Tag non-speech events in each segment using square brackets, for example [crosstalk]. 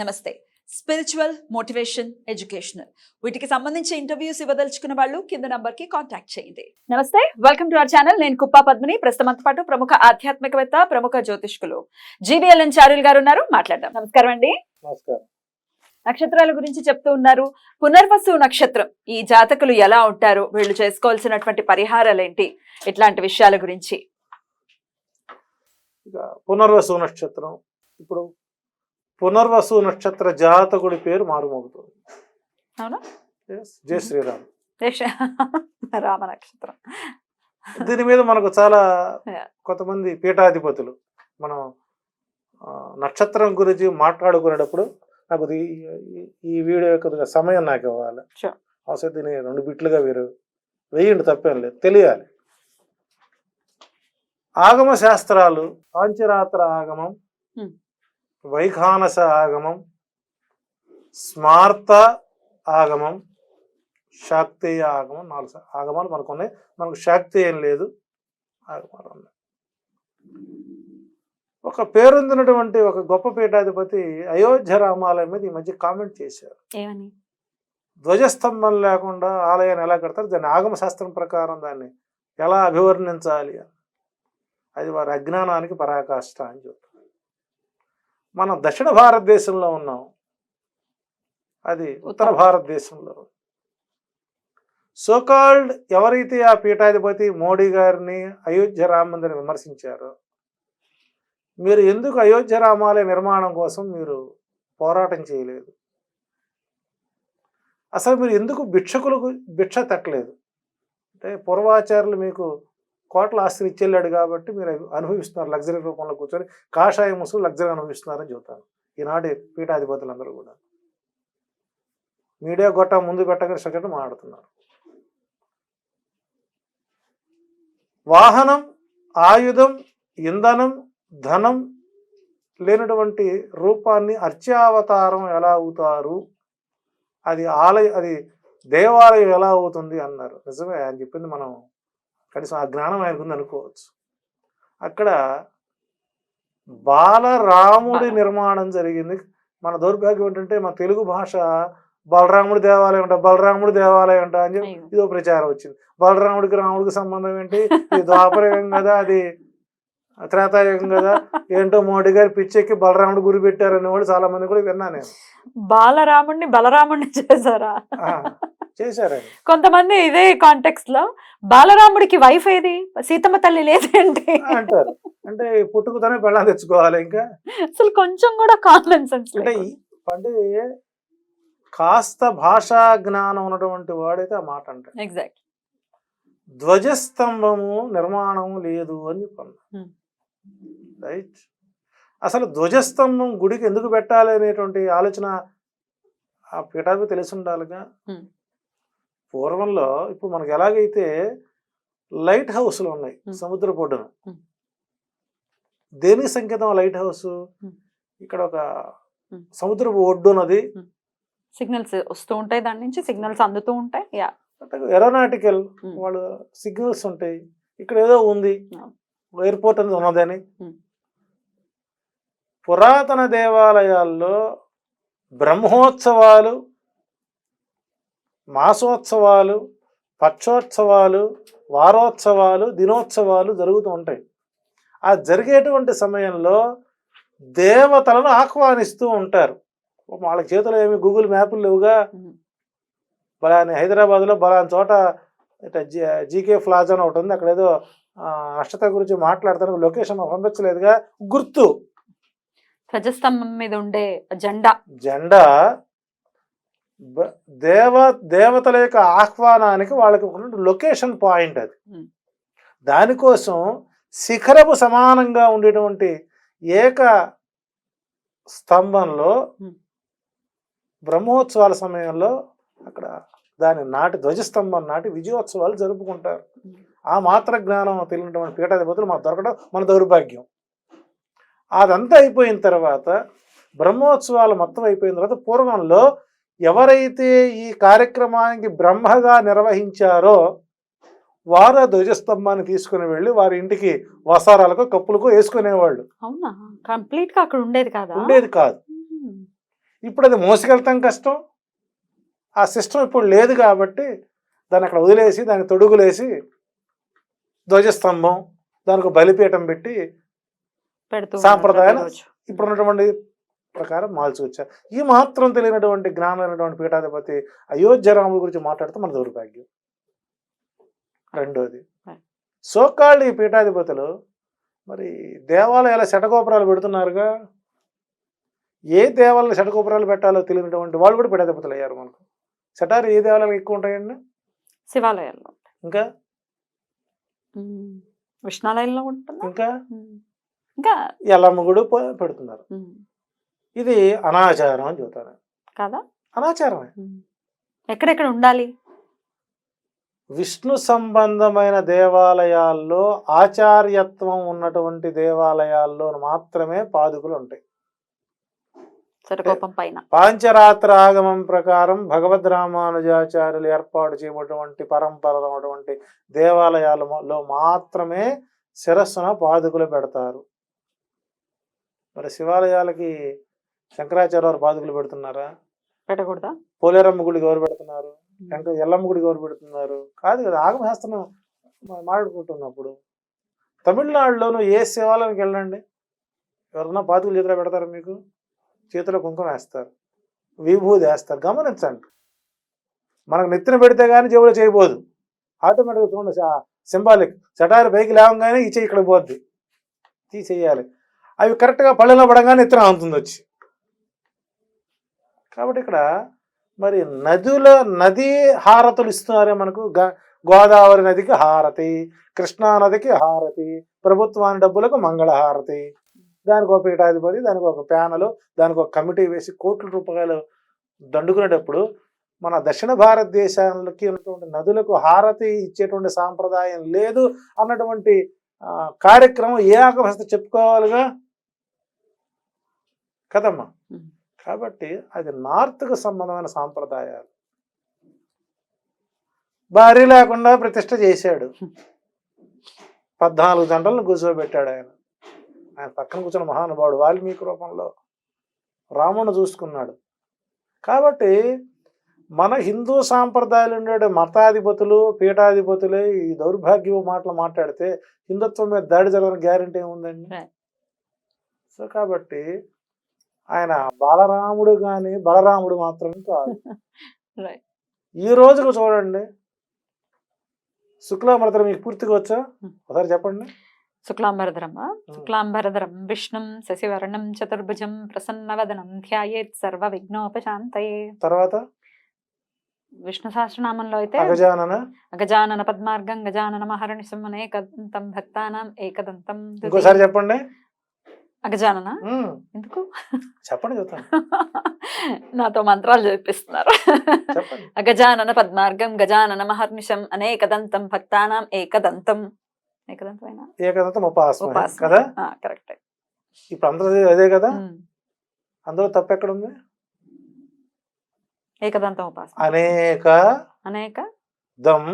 నమస్తే. Spiritual motivation educational వీటికి సంబంధించి ఇంటర్వ్యూస్ ఇవ్వదలుచుకున్న వాళ్ళు కింద నంబర్కి కాంటాక్ట్ చేయండి. నమస్తే. వెల్కమ్ టు అవర్ ఛానల్ నేను కుప్పా పద్మిని. ప్రస్తుతంతో పాటు ప్రముఖ ఆధ్యాత్మికవేత్త ప్రముఖ జ్యోతిష్కులు జీబీఎల్ఎన్ చారుల్ గారు ఉన్నారు. మాట్లాడదాం. నమస్కారం అండి. నమస్కారం. నక్షత్రాల గురించి చెప్తూ ఉన్నారు. పునర్వసు నక్షత్రం ఈ జాతకులు ఎలా ఉంటారు? వీళ్ళు చేసుకోవాల్సినటువంటి పరిహారాలు ఏంటి ఇట్లాంటి విషయాల గురించి. పునర్వసు నక్షత్రం. ఇప్పుడు పునర్వసు నక్షత్ర జాతకుడి పేరు మారుమోగుతుంది. జై శ్రీరామ్. రామ నక్షత్రం. దీని మీద మనకు చాలా. కొంతమంది పీఠాధిపతులు మనం నక్షత్రం గురించి మాట్లాడుకునేటప్పుడు నాకు ఈ- వీడియో యొక్క సమయం నాకు ఇవ్వాలి. అవసరం దీన్ని రెండు బిట్లుగా వీరు వేయండి తప్పేం లేదు. తెలియాలి. ఆగమ శాస్త్రాలు పాంచరాత్ర ఆగమం Hmm. వైఖానస ఆగమం స్మార్త ఆగమం శాక్తేయ ఆగమం నాలుగు ఆగమాలు మనకు ఉన్నాయి మనకు శాక్తేయం లేదు. ఆగమాలు ఉన్నాయి. ఒక పేరొందినటువంటి ఒక గొప్ప పీఠాధిపతి అయోధ్య రామాలయం మీద ఈ మధ్య కామెంట్ చేశారు. ధ్వజస్తంభం లేకుండా ఆలయాన్ని ఎలా కడతారు? దాన్ని ఆగమ శాస్త్రం ప్రకారం దాన్ని ఎలా అభివర్ణించాలి అని. అది వారి అజ్ఞానానికి పరాకాష్ట అని చెప్తారు మనం దక్షిణ భారతదేశంలో ఉన్నాం. అది ఉత్తర భారతదేశంలో. సోకాల్డ్ ఎవరైతే ఆ పీఠాధిపతి మోడీ గారిని అయోధ్య రామ మందిరం విమర్శించారో మీరు ఎందుకు అయోధ్య రామాలయ నిర్మాణం కోసం మీరు పోరాటం చేయలేదు? అసలు మీరు ఎందుకు భిక్షకులకు భిక్ష తట్టలేదు? అంటే పూర్వాచారులు మీకు కోట్ల ఆస్తిని ఇచ్చెళ్ళాడు కాబట్టి మీరు అనుభవిస్తున్నారు లగ్జరీ రూపంలో కూర్చొని కాషాయ ముసుగు లగ్జరీ అనుభవిస్తున్నారని చెబుతాను. ఈనాటి పీఠాధిపతులందరూ కూడా. మీడియా గొట్ట ముందు పెట్టగానే సెకండ్ మాట్లాడుతున్నారు. వాహనం ఆయుధం ఇంధనం ధనం లేనటువంటి రూపాన్ని అర్చావతారం ఎలా అవుతారు? అది ఆలయ అది దేవాలయం ఎలా అవుతుంది అన్నారు. నిజమే ఆయన చెప్పింది మనం కనీసం ఆ జ్ఞానం ఆయనకుంది అనుకోవచ్చు. అక్కడ బాలరాముడి బాల- నిర్మాణం జరిగింది. మన దౌర్భాగ్యం ఏంటంటే మన తెలుగు భాష బలరాముడి దేవాలయం అంట బలరాముడి దేవాలయం అంట అని చెప్పి. ఇదో ప్రచారం వచ్చింది. బలరాముడికి రాముడికి సంబంధం ఏంటి? ఇది ద్వాపరయుగం కదా అది త్రేతాయుగం కదా. ఏంటో మోడీ గారు పిచ్చెక్కి బలరాముడు గురి పెట్టారు అనేవాళ్ళు చాలా మంది కూడా విన్నా నేను. బాలరాముడిని బలరాముడిని చేశారా? కొంతమంది ఇదే కాంటెక్స్ట్లో బాలరాముడికి వైఫ్ ఏది? సీతమ్మ తల్లి లేదేంటి. అంటారు. అంటే పుట్టుకతోనే పెళ్ళాం తెచ్చుకోవాలి ఇంకా. అసలు కొంచెం కూడా కామన్ సెన్స్ అంటే కాస్త భాషా జ్ఞానం ఉన్నటువంటి వాడైతే ఆ మాట అంటాడు. ఎగ్జాక్ట్ ధ్వజస్తంభము నిర్మాణము లేదు అని చెప్పాను Hmm. రైట్ అసలు ధ్వజస్తంభం గుడికి ఎందుకు పెట్టాలి అనేటువంటి ఆలోచన ఆ పీఠాధిపతి తెలిసి ఉండాలిగా. Hmm. పూర్వంలో ఇప్పుడు మనకి ఎలాగైతే లైట్ హౌస్లు ఉన్నాయి. సముద్ర పొడ్డున. దేనికి సంకేతం లైట్ హౌస్. ఇక్కడ ఒక. సముద్రపు ఒడ్డునది సిగ్నల్స్ వస్తూ ఉంటాయి దాని నుంచి సిగ్నల్స్ అందుతూ ఉంటాయి యా ఎరోనాటికల్. వాళ్ళు సిగ్నల్స్ ఉంటాయి ఇక్కడ ఏదో ఉంది. ఎయిర్పోర్ట్ అనేది ఉన్నదని. పురాతన దేవాలయాల్లో బ్రహ్మోత్సవాలు మాసోత్సవాలు పక్షోత్సవాలు వారోత్సవాలు దినోత్సవాలు జరుగుతూ ఉంటాయి. ఆ జరిగేటువంటి సమయంలో దేవతలను ఆహ్వానిస్తూ ఉంటారు. వాళ్ళ చేతిలో ఏమి గూగుల్ మ్యాప్లు లేవుగా. బలాని హైదరాబాద్లో బలాని చోట జీకే ప్లాజా అని ఒకటి ఉంది. అక్కడ ఏదో అష్టత గురించి మాట్లాడతాను లొకేషన్ పంపించలేదుగా. గుర్తు. ధ్వజస్తంభం మీద ఉండే జెండా. జెండా దేవ దేవతల యొక్క ఆహ్వానానికి వాళ్ళకి ఒక లొకేషన్ పాయింట్ అది. దానికోసం శిఖరపు సమానంగా ఉండేటువంటి ఏక స్తంభంలో. బ్రహ్మోత్సవాల సమయంలో అక్కడ దాని నాటి ధ్వజస్తంభం నాటి విజయోత్సవాలు జరుపుకుంటారు. ఆ మాత్ర జ్ఞానం తెలియనటువంటి పీఠాధిపతులు మాకు దొరకడం మన దౌర్భాగ్యం అదంతా అయిపోయిన తర్వాత బ్రహ్మోత్సవాలు మొత్తం అయిపోయిన తర్వాత పూర్వంలో ఎవరైతే ఈ కార్యక్రమానికి బ్రహ్మగా నిర్వహించారో వారు ఆ ధ్వజస్తంభాన్ని తీసుకుని వెళ్ళి వారి ఇంటికి వసారాలకు కప్పులకు వేసుకునేవాళ్ళు. అవునా? కంప్లీట్గా అక్కడ ఉండేది కదా? ఉండేది కాదు. ఇప్పుడు అది మోసుకెళ్తాం కష్టం. ఆ సిస్టమ్ ఇప్పుడు లేదు కాబట్టి దాన్ని అక్కడ వదిలేసి దానికి తొడుగులేసి ధ్వజస్తంభం దానికి బలిపీఠం పెట్టి సాంప్రదాయాలు. ఇప్పుడు ఉన్నటువంటి ప్రకారం మార్చుకొచ్చారు ఈ మాత్రం తెలియనటువంటి జ్ఞానమైనటువంటి పీఠాధిపతి అయోధ్య రాముడి గురించి మాట్లాడితే మన దౌర్భాగ్యం రెండోది. సోకాళ్ళు ఈ పీఠాధిపతులు మరి దేవాలయాల శటగోపురాలు పెడుతున్నారుగా ఏ దేవాలయాలు శటగోపురాలు పెట్టాలో తెలియనటువంటి వాళ్ళు కూడా పీఠాధిపతులు అయ్యారు మనకు శటాలు ఏ దేవాలయాలు ఎక్కువ ఉంటాయండి శివాలయాల్లో ఇంకా. విష్ణాలయంలో ఉంటుందా ఇంకా. ఇంకా ఎల్లమ్మ ప- పెడుతున్నారు. ఇది అనాచారం అని చెబుతాను కాదా? అనాచారమే. ఎక్కడెక్కడ ఉండాలి? విష్ణు సంబంధమైన దేవాలయాల్లో ఆచార్యత్వం ఉన్నటువంటి దేవాలయాల్లో మాత్రమే పాదుకులు ఉంటాయి. పాంచరాత్ర ఆగమం ప్రకారం భగవద్ రామానుజాచార్యులు ఏర్పాటు చేయబడినటువంటి పరంపరటువంటి దేవాలయాలలో మాత్రమే శిరస్సున పాదుకులు పెడతారు. మరి శివాలయాలకి శంకరాచార్య వారు పాదుకులు పెడుతున్నారా? పెట్టకూడదా? పోలేరమ్మ గుడికి ఎవరు పెడుతున్నారు. ఎల్లమ్మ గుడికి ఎవరు పెడుతున్నారు. కాదు కదా ఆగమశాస్త్రం మాట్లాడుకుంటున్నప్పుడు. తమిళనాడులోను ఏ శివాలయానికి వెళ్ళండి? ఎవరన్నా పాతుకులు చేతిలో పెడతారు మీకు? చేతిలో కుంకుమ వేస్తారు. విభూది వేస్తారు. గమనించండి. మనకు నెత్తిన పెడితే కానీ జేబులో చేయబోదు. ఆటోమేటిక్గా చూడండి సింబాలిక్. చటారి పైకి లేవగానే చెయ్యి ఇక్కడ పోద్ది. తీసేయాలి. అవి కరెక్ట్గా పళ్ళెలో పడగానే ఎత్తున అవుతుంది వచ్చి. కాబట్టి ఇక్కడ మరి నదుల నది హారతులు ఇస్తున్నారే మనకు. గ- గోదావరి నదికి హారతి కృష్ణా నదికి హారతి ప్రభుత్వాన్ని డబ్బులకు మంగళహారతి దానికి ఒక పీఠాధిపతి దానికి ఒక ప్యానలు దానికి ఒక కమిటీ వేసి కోట్ల రూపాయలు దండుకునేటప్పుడు మన దక్షిణ భారతదేశానికి ఉన్నటువంటి నదులకు హారతి ఇచ్చేటువంటి సాంప్రదాయం లేదు అన్నటువంటి కార్యక్రమం ఏ ఆకవస్థ చెప్పుకోవాలిగా? కదమ్మా. కాబట్టి అది నార్త్కు సంబంధమైన సాంప్రదాయాలు. భార్య లేకుండా ప్రతిష్ట చేశాడు. పద్నాలుగు గంటలను కూర్చోబెట్టాడు ఆయన. ఆయన పక్కన కూర్చున్న మహానుభావుడు వాల్మీకి రూపంలో రాముని చూసుకున్నాడు. కాబట్టి మన హిందూ సాంప్రదాయాలు ఉండే మతాధిపతులు పీఠాధిపతులే ఈ దౌర్భాగ్య మాటలు మాట్లాడితే హిందుత్వం మీద దాడి జరగని గ్యారంటీ ఏముందండి. సో కాబట్టి ఆయన బాలరాముడు కానీ బలరాముడు మాత్రం కాదు. [laughs] ఈ రోజుకు చూడండి. శుక్లామృతం మీకు పూర్తిగా వచ్చా? Hmm. ఒకసారి చెప్పండి. శుక్లాంబరధరం శుక్లాంబరధరం విష్ణుం శశివర్ణం చతుర్భుజం ప్రసన్నవదనం ధ్యాయేత్ సర్వ విఘ్నోపశాంతయే తర్వాత? విష్ణు సహస్రనామంలో అయితే అగజానన? గజానన పద్మార్గం గజానన మహర్నిశం అనేకదంతం భక్తానాం ఏకదంతం చెప్పండి. అగజానన. ఎందుకు? చెప్పండి చెప్తాను. [laughs] నాతో మంత్రాలు చెప్పిస్తున్నారు అగజానన పద్మార్గం గజానన మహర్నిశం అనేకదంతం భక్తానాం ఏకదంతం. ఏకదంతమైన? ఏకదంతం ఉపాసన కదా? కరెక్ట్. ఇప్పుడు అందరూ అదే కదా? అందులో తప్పు ఎక్కడ ఉంది ఏకదంతం ఉపాసన. అనేక అనేక? దం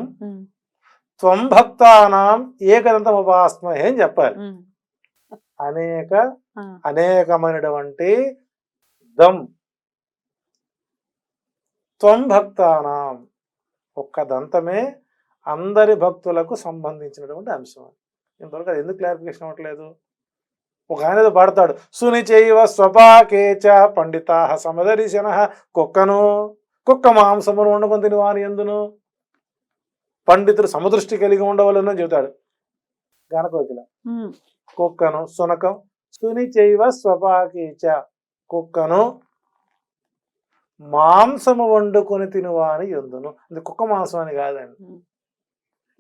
త్వం భక్తానాం ఏకదంతం ఉపాసన ఏం చెప్పాలి. అనేక అనేకమైనటువంటి దం త్వం భక్తానాం. ఒక్క దంతమే అందరి భక్తులకు సంబంధించినటువంటి అంశం ఇంతవరకు అది ఎందుకు క్లారిఫికేషన్ అవ్వట్లేదు? ఒక ఆయన ఏదో పాడతాడు సునిచైవ స్వపాకేచ పండితా సమదర్శన కుక్కను కుక్క మాంసమును వండుకొని వాని ఎందును? పండితుడు సమదృష్టి కలిగి ఉండవలను చెబుతాడు. గణకోకిల కుక్కను సునకం సుని చేయవ స్వపాకీచ కుక్కను మాంసము వండుకొని తినువాని ఎందును. అది కుక్క మాంసం అని కాదండి.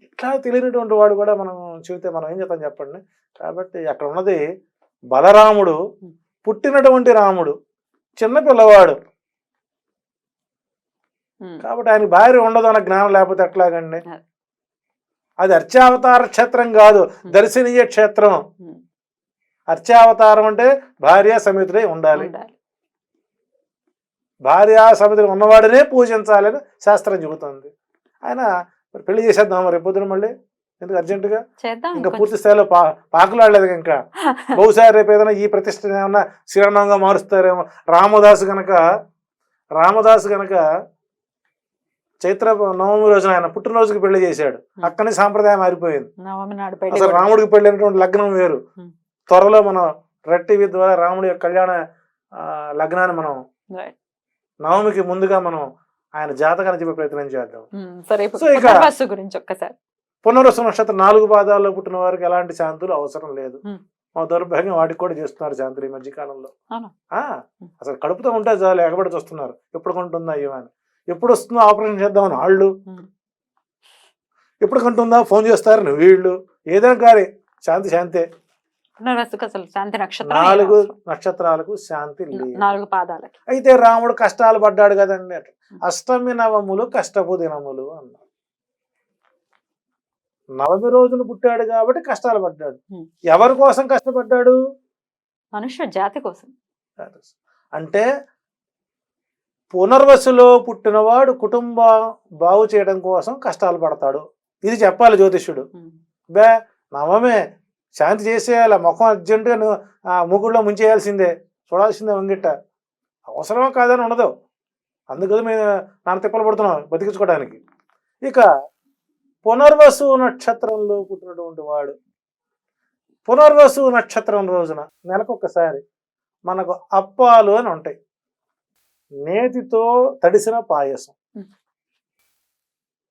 ఇట్లా తెలియనటువంటి వాడు కూడా మనం చెబితే మనం ఏం చెప్తాం చెప్పండి. కాబట్టి అక్కడ ఉన్నది బలరాముడు పుట్టినటువంటి రాముడు చిన్న పిల్లవాడు. కాబట్టి ఆయన భార్య ఉండదు అన్న జ్ఞానం లేకపోతే ఎట్లాగండి? అదే. అర్చావతార క్షేత్రం కాదు దర్శనీయ క్షేత్రం. అర్చావతారం అంటే భార్య సమితులై ఉండాలి. భార్య సమితులు ఉన్నవాడినే పూజించాలని శాస్త్రం చెబుతుంది. ఆయన మరి పెళ్ళి చేసేద్దాం రేపు పొద్దున మళ్ళీ? ఎందుకు అర్జెంటుగా? ఇంకా. పూర్తి స్థాయిలో పా పాకులాడలేదు ఇంకా. [laughs] బహుశా రేపు ఏదైనా ఈ ప్రతిష్టని ఏమన్నా శ్రీరామంగా మారుస్తారేమో. రామదాసు గనక రామదాసు గనక చైత్ర నవమి రోజున ఆయన పుట్టినరోజుకి పెళ్ళి చేశాడు. అక్కడి సాంప్రదాయం మారిపోయింది. నవమి నాడు పెళ్ళి అసలు. రాముడికి పెళ్ళినటువంటి లగ్నం వేరు. త్వరలో మనం రెడ్ టీవీ ద్వారా రాముడి యొక్క కళ్యాణ లగ్నాన్ని మనం. నవమికి ముందుగా మనం ఆయన జాతకాన్ని చెప్పే ప్రయత్నం చేద్దాం. So, ఇక- గురించి ఒక్కసారి. పునర్వసు నక్షత్రం నాలుగు పాదాల్లో పుట్టిన వారికి ఎలాంటి శాంతులు అవసరం లేదు. మా దౌర్భాగ్యం వాటికి కూడా చేస్తున్నారు శాంతులు ఈ మధ్య కాలంలో. అసలు కడుపుతో ఉంటే చాలు ఎగబడి చూస్తున్నారు. ఎప్పుడు కొంటుందా ఏమని ఎప్పుడు వస్తుందో ఆపరేషన్ చేద్దామని వాళ్ళు. ఎప్పుడు కొంటుందా ఫోన్ చేస్తారని వీళ్ళు. ఏదైనా కానీ శాంతి శాంతే. అసలు శాంతి నక్షత్రం నాలుగు? నక్షత్రాలకు శాంతి నాలుగు పాదాలకి. అయితే రాముడు కష్టాలు పడ్డాడు కదండి అట్లా అష్టమి నవములు కష్టపు దినములు అన్నారు నవమి రోజులు పుట్టాడు కాబట్టి కష్టాలు పడ్డాడు. ఎవరి కోసం కష్టపడ్డాడు? మనుష్య జాతి కోసం. అంటే పునర్వసులో పుట్టినవాడు కుటుంబం బాగు చేయడం కోసం కష్టాలు పడతాడు. ఇది చెప్పాలి జ్యోతిష్యుడు. బే నవమే శాంతి చేసేయాలి ముఖం అర్జెంటుగా ముగ్గుల్లో ముంచేయాల్సిందే చూడాల్సిందే వంగిట్ట. అవసరమా కాదని ఉండదు. అందుకని మేము నాన్న తిప్పలు పడుతున్నాం బతికించుకోవడానికి. ఇక పునర్వసు నక్షత్రంలో పుట్టినటువంటి వాడు. పునర్వసు నక్షత్రం రోజున నెలకొకసారి మనకు అప్పాలు అని ఉంటాయి. నేతితో తడిసిన పాయసం.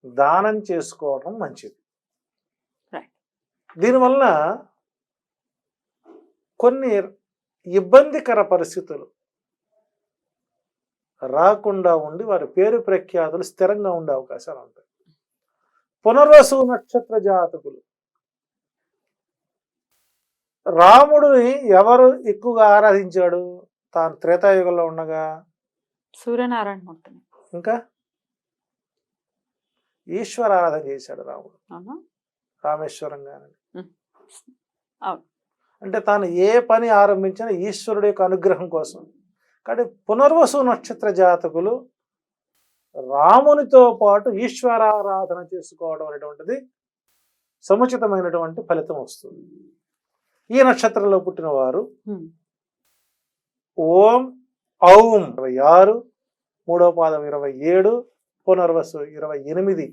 దానం చేసుకోవడం మంచిది. దీనివల్ల కొన్ని ఇబ్బందికర పరిస్థితులు రాకుండా ఉండి వారి పేరు ప్రఖ్యాతులు స్థిరంగా ఉండే అవకాశాలు ఉంటాయి పునర్వసు నక్షత్ర జాతకులు రాముడిని ఎవరు ఎక్కువగా ఆరాధించాడు తాను త్రేతాయుగంలో ఉండగా సూర్యనారాయణ మూర్తిని. ఇంకా? ఈశ్వర ఆరాధన చేశాడు రాముడు. రామేశ్వరం. అవును. అంటే తాను ఏ పని ఆరంభించినా ఈశ్వరుడు యొక్క అనుగ్రహం కోసం. కానీ పునర్వసు నక్షత్ర జాతకులు రామునితో పాటు ఈశ్వరారాధన చేసుకోవడం అనేటువంటిది సముచితమైనటువంటి ఫలితం వస్తుంది. ఈ నక్షత్రంలో పుట్టిన వారు ఓం ఔం ఇరవై ఆరు మూడో పాదం ఇరవై ఏడు పునర్వసు ఇరవై ఎనిమిది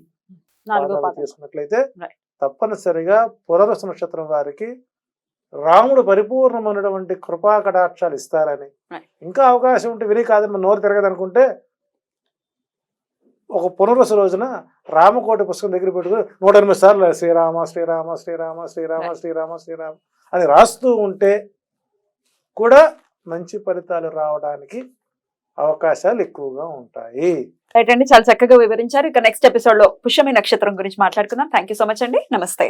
తీసుకున్నట్లయితే. తప్పనిసరిగా పునర్వసు నక్షత్రం వారికి రాముడు పరిపూర్ణమైనటువంటి కృపా కటాక్షాలు ఇస్తారని. ఇంకా అవకాశం ఉంటే విని కాదని మన నోరు తిరగదు అనుకుంటే ఒక పునర్వసు రోజున రామకోటి పుస్తకం దగ్గర పెట్టుకుని నూట ఎనిమిది సార్లు శ్రీరామ శ్రీరామ శ్రీరామ శ్రీరామ. శ్రీరామ శ్రీరామ అని రాస్తూ ఉంటే కూడా మంచి ఫలితాలు రావడానికి అవకాశాలు ఎక్కువగా ఉంటాయి. రైట్ అండి చాలా చక్కగా వివరించారు. ఇక నెక్స్ట్ ఎపిసోడ్లో పుష్యమి నక్షత్రం గురించి మాట్లాడుకుందాం. థ్యాంక్ యూ సో మచ్ అండి. నమస్తే.